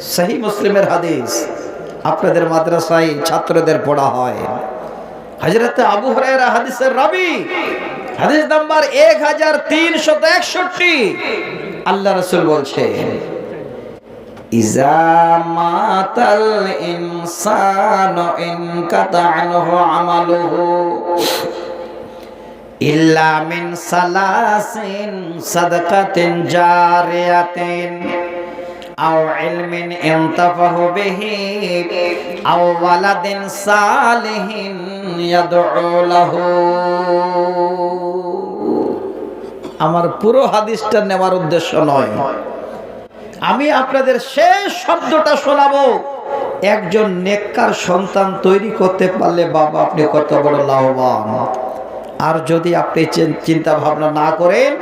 সহি মুসলিমের হাদিস। আপনাদের মাদ্রাসায় ছাত্রদের পড়া হয়। হজরত আবু হরাইরা হাদিসের রবি। হাদিস নাম্বার এক হাজার তিনশত একষট্টি। আল্লাহ রসুল আমালুহু ইল্লা মিন সালাসিন সাদকাতিন জারিয়াতিন। আও ইলমিন ইনতাফাহু বিহি, আও ওয়ালাদিন সালিহিন ইয়াদউ লাহু। আমার পুরো হাদিসটা নেওয়ার উদ্দেশ্য নয়। আমি আপনাদের শেষ শব্দটা শোনাবো। একজন নেককার সন্তান তৈরি করতে পারলে বাবা আপনি কত বড় লাভবান। আর যদি আপনি চিন- চিন্তা ভাবনা না করেন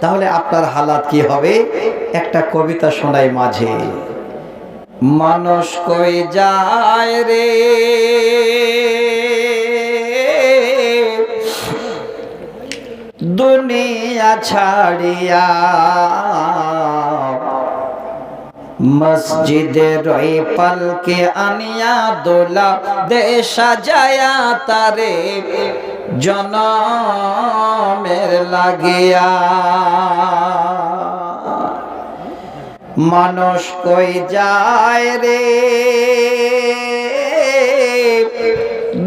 তাহলে আপনার হালাত কি হবে? একটা কবিতা শোনাই মাঝে। মানুষ কই যায় রে? দুনিয়া ছাড়িয়া মসজিদে রই পালকে আনিয়া দোলা দে সাজায়া তারে। জনমের লাগিয়া। মানুষ কই যায় রে?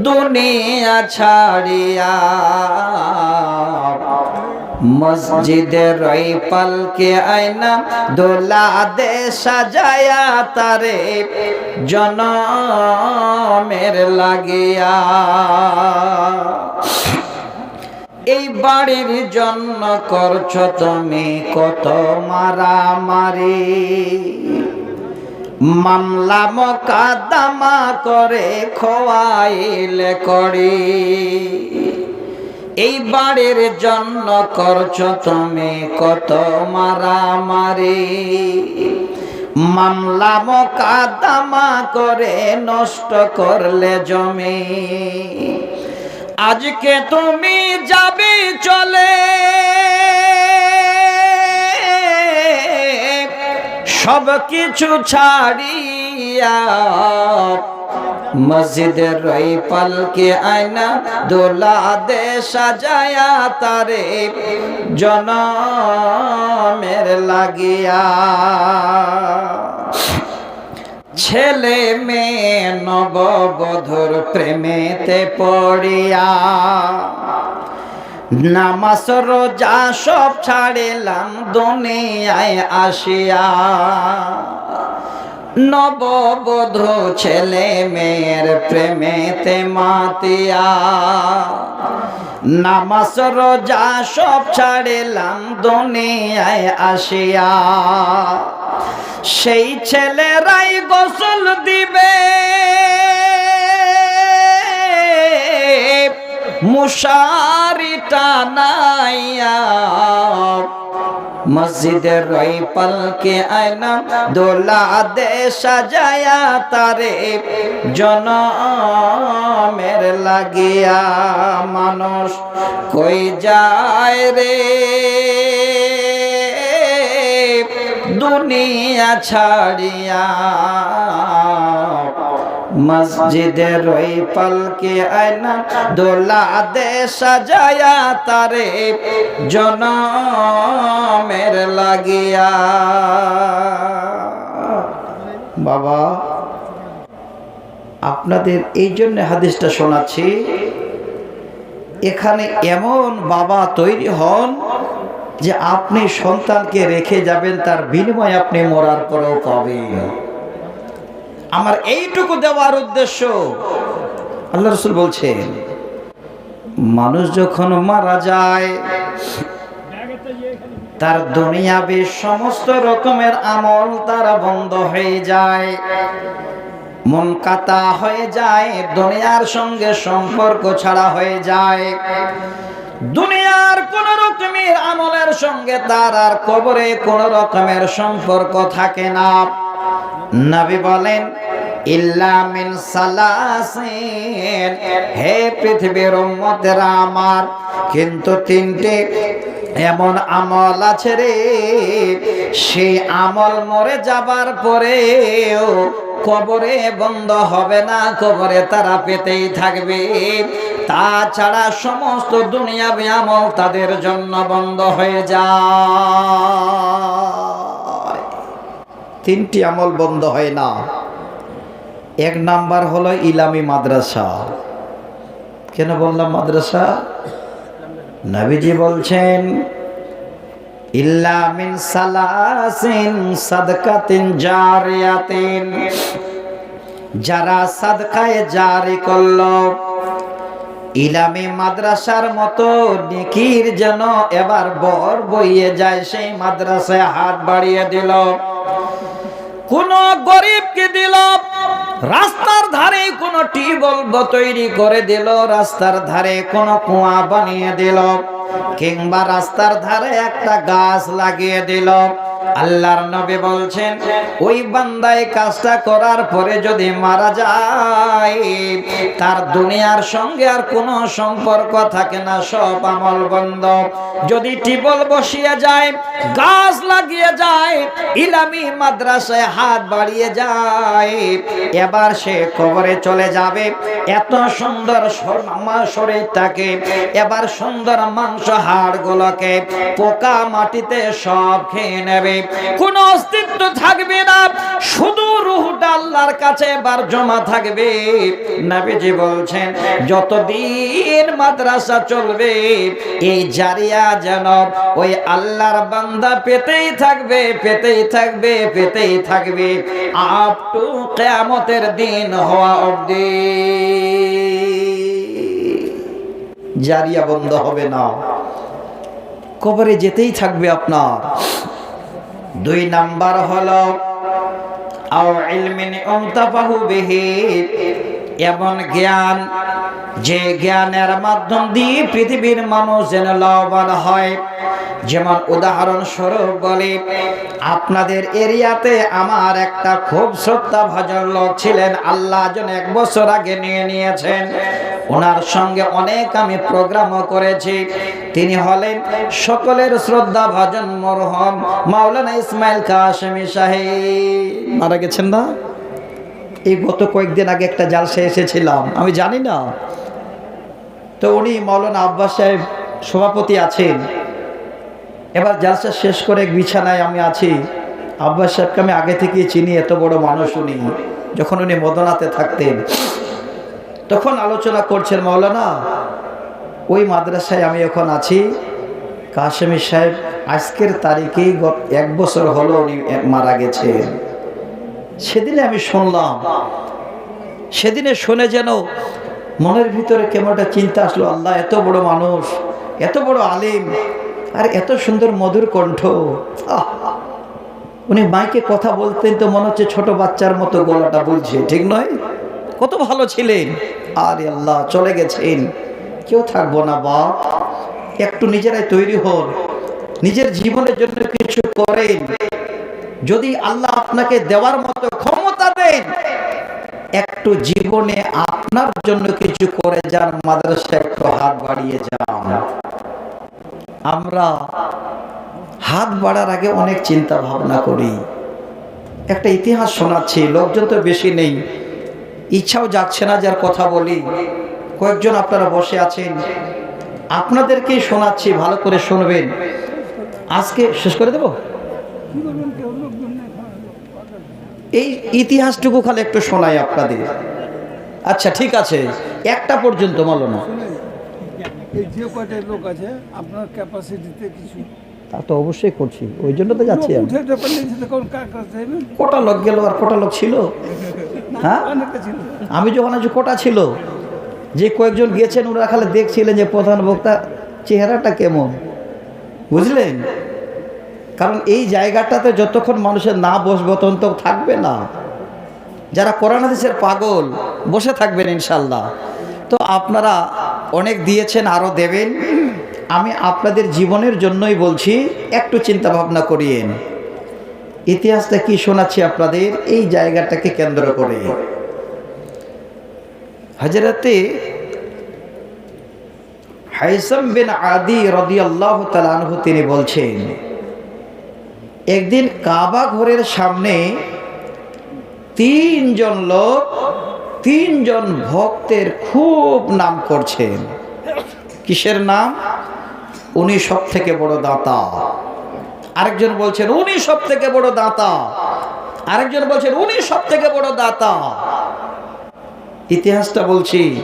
দুনিয়া ছাড়িয়া। মসজিদে রই পালকে আয়না দোলা দে সাজায়া তারে জনমের লাগিয়া। এই বাড়ির জন্য করছ তুমি কত মারা মারামারি। মামলা মকাদামা করে খোয়াইলে করি। এই বাড়ির জন্য করছ তুমি কত মারা মারামারি। মামলা মকাদামা করে নষ্ট করলে জমি। আজকে তুমি যাবে চলে। সব কিছু ছাড়িয়া মসজিদের রই পালকে আয়না দোলা দে সাজায়া তারে জন জনমের লাগিয়া। ছেলে মেয়ে নববধুর প্রেমেতে পড়িয়া নামাজ রোজা সব ছাড়িলাম দুনিয়ায় আসিয়া। নববধূ ছেলে মেয়ের প্রেমেতে মাতিয়া। নামাজ, রোজা সব ছাড়িলাম দুনিয়ায় আসিয়া। সেই ছেলেরাই গোসল দিবে। মুশারি টানাইয়া মসজিদের রই পালকে আয়না দোলা দে সাজায়া তারে জন জনমের লাগিয়া মানুষ কই যায় রে? দুনিয়া ছাড়িয়া মসজিদের রই পালকে আয়না দোলা দে সাজায়া তারে জনমের লাগিয়া। বাবা, আপনাদের এই জন্য হাদিসটা শোনাচ্ছি, এখানে এমন বাবা তৈরি হন যে আপনি সন্তানকে রেখে যাবেন, তার বিনিময়ে আপনি মরার পরেও পাবেন। আমার এইটুকু দেওয়ার উদ্দেশ্য। আল্লাহ রসুল বলছেন, মানুষ যখন মারা যায়, তার দুনিয়াবি সমস্ত রকমের আমল তারা বন্ধ হয়ে যায়। মন কাতা হয়ে যায়, দুনিয়ার সঙ্গে সম্পর্ক ছাড়া হয়ে যায়। দুনিয়ার কোন রকমের আমলের সঙ্গে তার আর কবরে কোন রকমের সম্পর্ক থাকে না। নবী বলেন, ইল্লা মিন সালাসিন। হে পৃথিবীর উম্মতেরা আমার, কিন্তু তিনটে এমন আমল আছে রে। সেই আমল মরে যাবার পরেও কবরে বন্ধ হবে না, কবরে তারা পেতেই থাকবে। তাছাড়া সমস্ত দুনিয়াবি আমল তাদের জন্য বন্ধ হয়ে যায়। তিনটি আমল বন্ধ হয় না। এক নাম্বার হলো ইলামি মাদ্রাসা। কেন বললাম মাদ্রাসা? নবীজি বলছেন, ইল্লা মিন সালাসিন সাদকাতিন জারিয়াতিন। যারা সাদকায়ে জারি করল, ইলামি মাদ্রাসার মতো নিকির যেন এবার বর বইয়ে যায়, সেই মাদ্রাসায় হাত বাড়িয়ে দিল। কোন গরিবকে দিল, রাস্তার ধারে কোন টিউবওয়েল তৈরি করে দিল, রাস্তার ধারে কোন কুয়া বানিয়ে দিল, কিংবা রাস্তার ধারে একটা গাছ লাগিয়ে দিল। আল্লাহর নবী বলছেন, ওই বান্দায় কাজটা করার পরে যদি মারা যায়, তার দুনিয়ার সঙ্গে আর কোনো সম্পর্ক থাকে না, সব আমল বন্ধ। যদি টিবল বসিয়ে যায়, গাছ লাগিয়ে যায়, ইলামি মাদ্রাসায় হাত বাড়িয়ে যায়, এবার সে কবরে চলে যাবে। এত সুন্দর আমার শরীরটাকে এবার সুন্দর মাংস হাড় গুলোকে পোকা মাটিতে সব খেয়ে নেবে। কোন অস্তিত্ব থাকবে না। শুধু রুহটা আল্লাহর কাছে এবার জমা থাকবে। নবীজি বলছেন, যতদিন মাদ্রাসা চলবে, এই জারিয়া যেন ওই আল্লাহর বান্দা পেতেই থাকবে পেতেই থাকবে পেতেই থাকবে। আপ টু কেয়ামতের দিন হওয়া অবধি জারিয়া বন্ধ হবে না। কবরে যেতেই থাকবে আপনার। দুই নাম্বার হলো আও ইলমিন বিহি এমন জ্ঞান যে জ্ঞানের মাধ্যম দিয়ে পৃথিবীর মানুষ যেন লাভবান হয়। যেমন উদাহরণ স্বরূপ বলি, আপনাদের এরিয়াতে আমার একটা খুব শ্রদ্ধা ভজন লোক ছিলেন, আল্লাহ যেন এক বছর আগে নিয়ে নিয়েছেন। ওনার সঙ্গে অনেক আমি প্রোগ্রামও করেছি। তিনি হলেন সকলের শ্রদ্ধা ভজন মরহম মাওলানা ইসমাইল কাশেমি সাহেব। মারা গেছেন না? এই গত কয়েকদিন আগে একটা জালসা এসেছিলাম। আমি জানি না। তো উনি মৌলানা আব্বাস সাহেব সভাপতি আছেন। এবার জালসা শেষ করে বিছানায় আমি আছি। আব্বাস সাহেবকে আমি আগে থেকেই চিনি, এত বড় মানুষ উনি, যখন উনি মদনাতে থাকতেন। তখন আলোচনা করছেন মাওলানা ওই মাদ্রাসায় আমি এখন আছি। কাশেমি সাহেব, আজকের তারিখেই এক বছর হলো উনি মারা গেছে। সেদিনে আমি শুনলাম, সেদিনে শুনে যেন মনের ভিতরে কেমন একটা চিন্তা আসলো, আল্লাহ এত বড় মানুষ, এত বড় আলিম, আর এত সুন্দর মধুর কণ্ঠ! উনি মাইকে কথা বলতেন তো মনে হচ্ছে ছোট বাচ্চার মতো গলাটা বলছে ঠিক নয়? কত ভালো ছিলেন। আরে আল্লাহ, চলে গেছেন। কেউ থাকব না, বাপ। একটু নিজেরাই তৈরি হন। নিজের জীবনের জন্য কিছু করেন। যদি আল্লাহ আপনাকে দেওয়ার মতো ক্ষমতা দেন একটু জীবনে আপনার জন্য কিছু করে যান মাদ্রাসা একটু হাত বাড়িয়ে যান। আমরা হাত বাড়ার আগে অনেক চিন্তা ভাবনা করি। একটা ইতিহাস শোনাচ্ছি, লোকজন তো বেশি নেই। ইচ্ছাও যাচ্ছে না যার কথা বলি। কয়েকজন আপনারা বসে আছেন। আপনাদেরকে শোনাচ্ছি, ভালো করে শুনবেন। আজকে শেষ করে দেব? এই ইতিহাসটুকু খালি একটু শোনাই আপনাদের। আচ্ছা ঠিক আছে। একটা পর্যন্ত বলো না। এই যে কয়টা লোক আছে আপনার ক্যাপাসিটিতে কিছু? তা তো অবশ্যই করছি ওই জন্য তো যাচ্ছি কটা লোক গেল আর কটা লোক ছিল? হ্যাঁ? আমি যখন আছি কটা ছিল যে কয়েকজন গিয়েছেন ওরা খালি দেখছিলেন যে প্রধান বক্তা চেহারাটা কেমন। বুঝলেন? কারণ এই জায়গাটাতে যতক্ষণ মানুষের না বসবে তখন তো থাকবে না। যারা করোনা দেশের পাগল, বসে থাকবেন ইনশাল্লাহ তো আপনারা অনেক দিয়েছেন আরও দেবেন। আমি আপনাদের জীবনের জন্যই বলছি, একটু চিন্তা ভাবনা করিয়েন। ইতিহাসটা কি শোনাচ্ছি আপনাদের, এই জায়গাটাকে কেন্দ্র করে। হাজরাতে হাইসাম বিন আদি রদিয়াল্লাহ তালানহু তিনি বলছেন একদিন কাবা ঘরের সামনে তিনজন লোক তিনজন ভক্তের খুব নাম করছেন। কিসের নাম? উনি সব থেকে বড় দাতা। আরেকজন বলছেন, উনি সব থেকে বড় দাতা। আরেকজন বলছেন, উনি সব থেকে বড় দাতা। ইতিহাসটা বলছি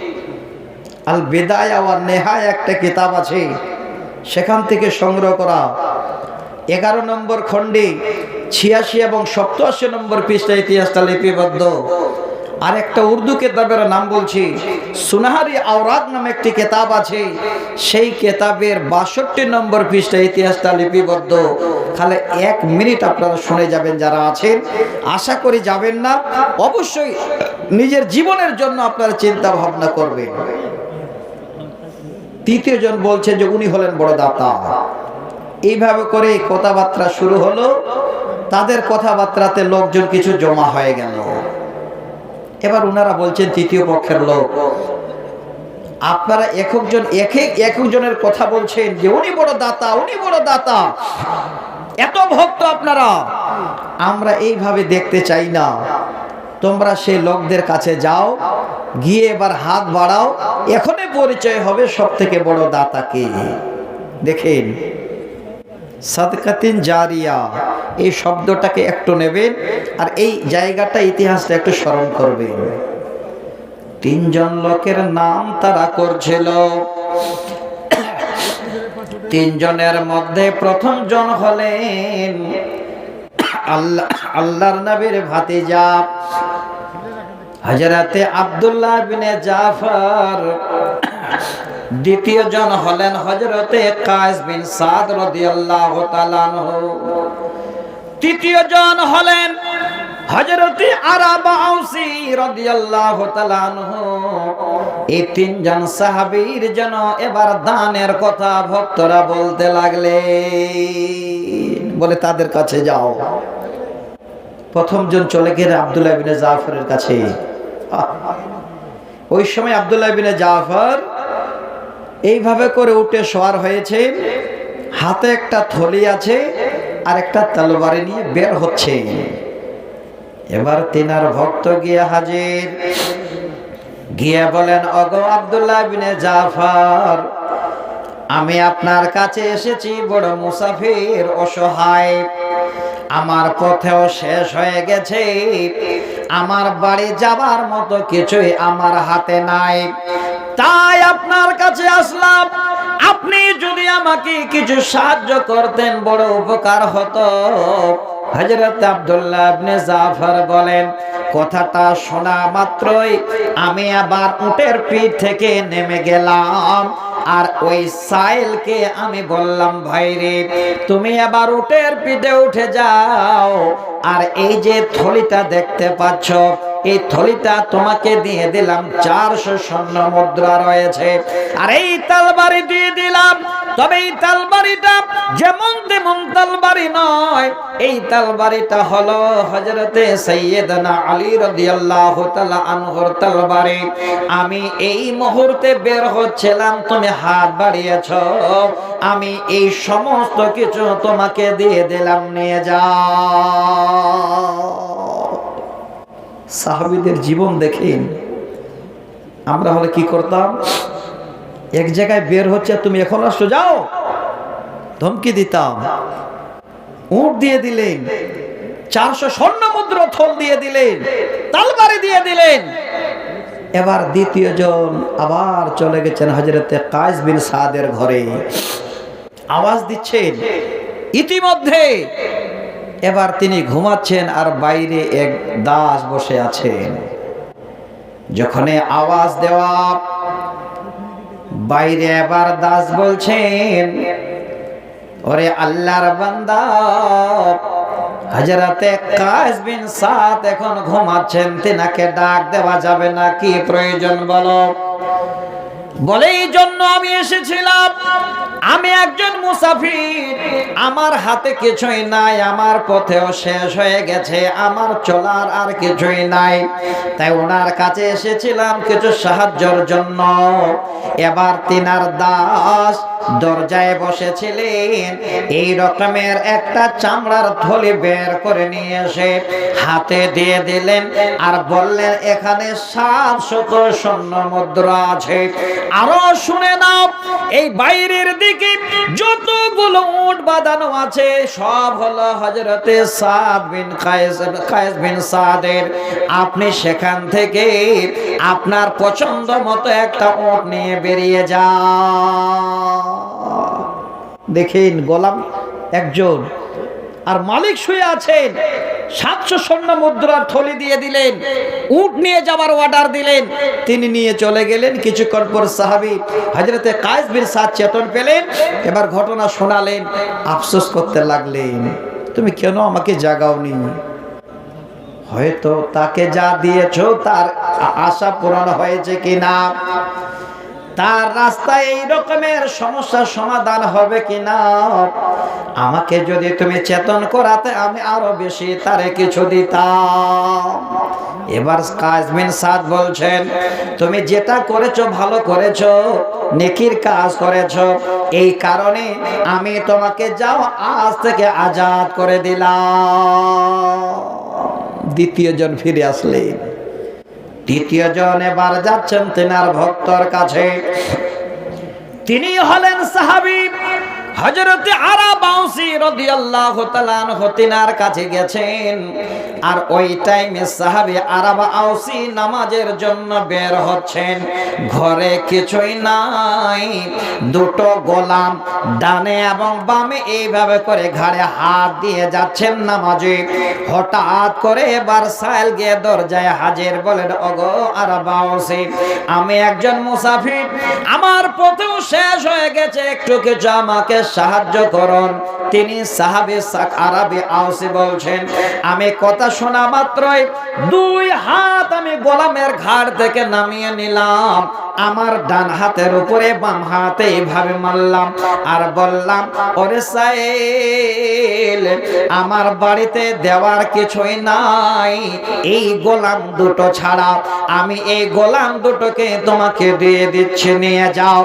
আল বেদায় আর নেহায় একটা কিতাব আছে, সেখান থেকে সংগ্রহ করা। এগারো নম্বর খণ্ডে ছিয়াশি এবং সপ্তাশি নম্বর পৃষ্ঠা ইতিহাসটা লিপিবদ্ধ। আর একটা উর্দু কেতাবের নাম বলছি, সুনাহারি আওরাত নামে একটি কেতাব আছে, সেই কেতাবের বাষট্টি নম্বর পৃষ্ঠা ইতিহাসটা লিপিবদ্ধ। খালি এক মিনিট আপনারা শুনে যাবেন যারা আছেন। আশা করি যাবেন না, অবশ্যই নিজের জীবনের জন্য আপনারা চিন্তা ভাবনা করবেন। তৃতীয় জন বলছে যে উনি হলেন বড় দাতা। এইভাবে করে কথাবার্তা শুরু হলো। তাদের কথাবার্তাতে লোকজন কিছু জমা হয়ে গেল। এবার ওনারা বলছেন, তৃতীয় পক্ষের লোক। আপনারা একজন এক একজনের কথা বলছেন যে, উনি বড় দাতা, উনি বড় দাতা। এত ভক্ত আপনারা। আমরা এইভাবে দেখতে চাই না। তোমরা সেই লোকদের কাছে যাও, গিয়ে এবার হাত বাড়াও। এখনই পরিচয় হবে সব থেকে বড় দাতাকে দেখেন সাদকাতিন জারিয়া। এই শব্দটাকে একটু নেবেন আর এই জায়গাটা, ইতিহাসটা একটু স্মরণ করবেন। তিনজন লোকের নাম তারা করছিল। তিনজনের মধ্যে প্রথম জন হলেন আল্লাহ, আল্লাহর নবীর ভাতিজা হজরতে আব্দুল্লাহ বিনে জাফর। দ্বিতীয় জন হলেন হজরতে কায়েস বিন সাদ রাদিয়াল্লাহু তাআলা তৃতীয় জন হলেন হজরতে আরাবা আউসি রাদিয়াল্লাহু তাআলা এই তিনজন সাহাবীর যেন এবার দানের কথা ভক্তরা বলতে লাগলেন। বলে, তাদের কাছে যাও। প্রথম জন চলে গেলে আব্দুল্লাহ বিনে জাফরের কাছে। ওই সময় আব্দুল্লাহ বিনে জাফর এইভাবে করে উঠে শোয়ার হয়েছে। হাতে একটা থলি আছে আর একটা তলবারি নিয়ে বের হচ্ছে। এবার তিনার ভক্ত গিয়ে হাজির। গিয়ে বলেন অগ আবদুল্লাহ বিনে জাফর, আমি আপনার কাছে এসেছি, বড় মুসাফির, অসহায়। আমার পথেও শেষ হয়ে গেছে। আমার বাড়ি যাবার মতো কিছুই আমার হাতে নাই। তাই আপনার কাছে আসলাম। আপনি যদি আমাকে কিছু সাহায্য করতেন, বড় উপকার হতো। হজরত আব্দুল্লাহ ইবনে জাফর বলেন, কথাটা শোনা মাত্রই আমি আবার উটের পিঠ থেকে নেমে গেলাম। আর ওই সাইলকে আমি বললাম, ভাই রে, তুমি আবার উটের পিঠে উঠে যাও। আর এই যে থলিটা দেখতে পাচ্ছ এই থলিটা তোমাকে দিয়ে দিলাম, চারশো স্বর্ণ মুদ্রা রয়েছে। আর এই তালবাড়ি দিয়ে দিলাম, তবে এই তালবাড়িটা যেমন তেমন তালবাড়ি নয়। এই তালবাড়িটা হলো হজরতে সৈয়দনা আলী রাদিয়াল্লাহু তাআলা আনহুর তালবাড়ি। আমি এই মুহূর্তে বের হচ্ছিলাম, তুমি হাত বাড়িয়েছ। আমি এই সমস্ত কিছু তোমাকে দিয়ে দিলাম, নিয়ে যাও। সাহাবিদের জীবন দেখেন আমরা হলে কি করতাম? এক জায়গায় বের হচ্ছে, তুমি এখন আসো, যাও। ধমকি দিতাম। উট দিয়ে দিলেন, চারশো স্বর্ণ মুদ্র থল দিয়ে দিলেন তালবারি দিয়ে দিলেন। এবার দ্বিতীয় জন আবার চলে গেছেন হজরতে কাজ বিন সাদের ঘরে। আওয়াজ দিচ্ছেন, ইতিমধ্যে এবার তিনি ঘুমাচ্ছেন আর বাইরে এক দাস বসে আছেন। যখন আওয়াজ দেওয়া, বাইরে এবার দাস বলছেন, ওরে আল্লাহর বান্দা হাজারাতে কাজ বিন সাত এখন ঘুমাচ্ছেন, তিনাকে ডাক দেওয়া যাবে না, কি প্রয়োজন বলো? বলে, এই জন্য আমি এসেছিলাম। আমি একজন মুসাফির। আমার হাতে কিছুই নাই, আমার পথেও শেষ হয়ে গেছে, আমার চলার আর কিছুই নাই। তাই ওনার কাছে এসেছিলাম কিছু সাহায্যের জন্য। এবার তিনার দাস দরজায় বসেছিলেন। এই রকমের একটা চামড়ার থলি বের করে নিয়ে এসে হাতে দিয়ে দিলেন আর বললেন, এখানে সাত শত স্বর্ণ মুদ্রা আছে। আরও শুনে নাও, এই বাইরের দিকে যতগুলো উট বাঁধানো আছে, সব হলো হজরতে সাদ বিন কায়েস বিন সাদের। আপনি সেখান থেকে আপনার পছন্দ মতো একটা উট নিয়ে বেরিয়ে যান। দেখেন গোলাম একজন আর মালিক শুয়ে আছেন। সাতশো স্বর্ণ মুদ্রার থলি দিয়ে দিলেন। উট নিয়ে যাবার অর্ডার দিলেন। তিনি নিয়ে চলে গেলেন। কিছুক্ষণ পর সাহাবি হাজরতে কায়েস বিন সাদ চেতন পেলেন। এবার ঘটনা শোনালেন। আফসোস করতে লাগলেন, তুমি কেন আমাকে জাগাওনি? হয়তো তাকে যা দিয়েছ তার আশা পূরণ হয়েছে কিনা? তার রাস্তায় এই রকমের সমস্যার সমাধান হবে কিনা? আমাকে যদি তুমি চেতন করাতে আমি আরও বেশি তারে কিছু দিতাম। এবার কাজমিন সাদ বলছেন, তুমি যেটা করেছ, ভালো করেছ, নেকির কাজ করেছ। এই কারণে আমি তোমাকে যাও, আজ থেকে আজাদ করে দিলাম। দ্বিতীয় জন ফিরে আসলেন। তৃতীয় জন এবার যাচ্ছেন তেনার ভক্তর কাছে। তিনি হলেন সাহাবি হজরতে আরা বাউসি রাদিয়াল্লাহু তাআলা আনহু তিনার কাছে গেছেন। আর ওই টাইমে সাহাবী আরাবা আউসি নামাজের জন্য বের হচ্ছেন। ঘরে কিছুই নাই। দুটো গোলাম ডানে এবং বামে এইভাবে করে ঘাড়ে হাত দিয়ে যাচ্ছেন নামাজে। হঠাৎ করে এবার সাইল গিয়ে দরজায় হাজির বলেন, ওগো আরাবা আউসি আমি একজন মুসাফির। আমার পথেও শেষ হয়ে গেছে, একটু কিছু আমাকে সাহায্য করুন। তিনি সাহাবি আরবি আউসি বলছেন, আমি কথা শোনা মাত্রই দুই হাত আমি গোলামের ঘাড় থেকে নামিয়ে নিলাম। আমার ডান হাতের উপরে বাম হাতে এইভাবে মারলাম আর বললাম, ওরে সাইল, আমার বাড়িতে দেওয়ার কিছুই নাই। এই গোলাম দুটো ছাড়া আমি এই গোলাম দুটোকে তোমাকে দিয়ে দিচ্ছি, নিয়ে যাও।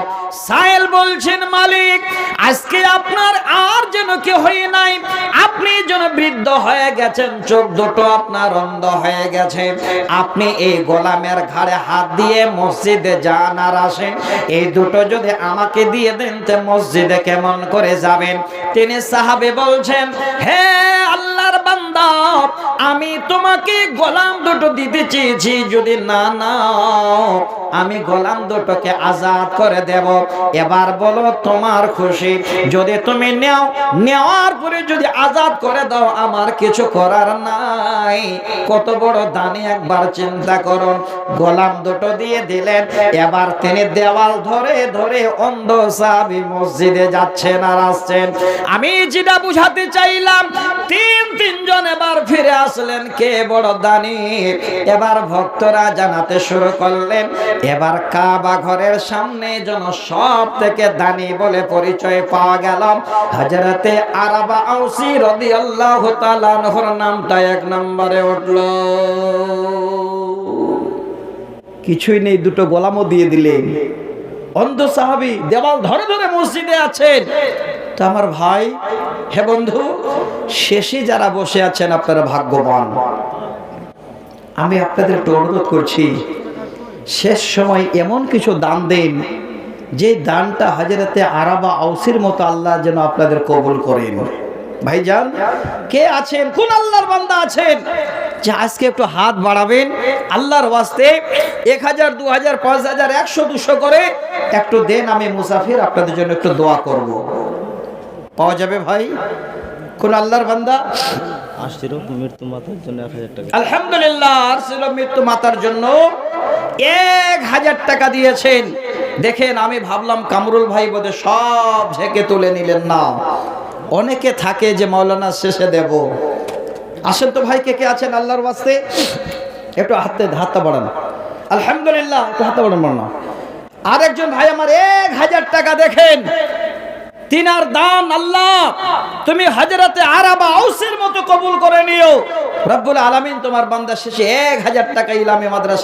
সাইল বলছেন, মালিক, আজকে আপনার আর যেন কি হয়ে নাই। আপনি যেন বৃদ্ধ হয়ে গেছেন, চোখ দুটো আপনার অন্ধ হয়ে গেছে। আপনি এই গোলামের ঘাড়ে হাত দিয়ে মসজিদে যান আর আসেন। এই দুটো যদি আমাকে দিয়ে দেন, তো মসজিদে কেমন করে যাবেন? তিনি সাহাবে বলছেন, হে আল্লাহর বান্দা আমি তোমাকে গোলাম দুটো দিতে চেয়েছি, যদি না নাও, আমি গোলাম দুটোকে আজাদ করে দেব। এবার বলো, তোমার খুশি? যদি তুমি নেও, নেওয়ার পরে যদি আজাদ করে দাও, আমার কিছু করার নাই। কত বড় দানি একবার চিন্তা করুন, গোলাম দুটো দিয়ে দিলেন, এবার তিনি দেওয়াল ধরে ধরে অন্ধ সাহাবি মসজিদে যাচ্ছেন আর আসছেন। আমি যেটা বুঝাতে চাইলাম, তিন তিনজন এবার ফিরে আসলেন, কে বড় দানি? এবার ভক্তরা জানাতে শুরু করলেন, এবার কাবা ঘরের সামনে যেন সব থেকে দানি বলে পরিচয় পাওয়া গেল। হাজারাতে আরাবা আউসি রাদিয়াল্লাহু তাআলা আনহুর নামটা এক নম্বরে উঠল। কিছুই নেই, দুটো গোলামও দিয়ে দিলেন। অন্ধ সাহাবি দেওয়াল ধরে ধরে মসজিদে আছেন। তো আমার ভাই, হে বন্ধু, শেষে যারা বসে আছেন আপনারা ভাগ্যবান। আমি আপনাদের একটু অনুরোধ করছি, শেষ সময় এমন কিছু দান দেন, যে দানটা হাজারাতে আরাবা আউসির মতো আল্লাহ যেন আপনাদের কবুল করেন। ভাইজান, কে আছেন? কোন আল্লাহর বান্দা আছেন? যে আজকে একটু হাত বাড়াবেন, আল্লাহর ওয়াস্তে এক হাজার, দু হাজার, পাঁচ হাজার, একশো, দুশো করে একটু দেন, আমি মুসাফির আপনাদের জন্য একটু দোয়া করব। পাওয়া যাবে ভাই? কোন আল্লাহর বান্দা? আসছিল মৃত্যু মাতার জন্য এক হাজার টাকা। আলহামদুলিল্লাহ আসছিল মৃত্যু মাতার জন্য এক হাজার টাকা দিয়েছেন। দেখেন আমি ভাবলাম কামরুল ভাই বোধে সব ঝেঁকে তুলে নিলেন না। অনেকে থাকে যে মৌলানা শেষে দেব। আসেন তো ভাই কে কে আছেন আল্লাহর বাস্তে একটু হাতে হাতটা বাড়ান। আলহামদুলিল্লাহ একটু হাতটা বাড়ান বাড়ানো। আরেকজন ভাই আমার এক হাজার টাকা দেখেন। তিনার দান আল্লাহ। তুমি হাজরাতে আরাবা আউসের মতো কবুল করে নিও। রব্বুল আলামিন তোমার বান্দা শেষে এক হাজার টাকা ইলামে মাদ্রাসা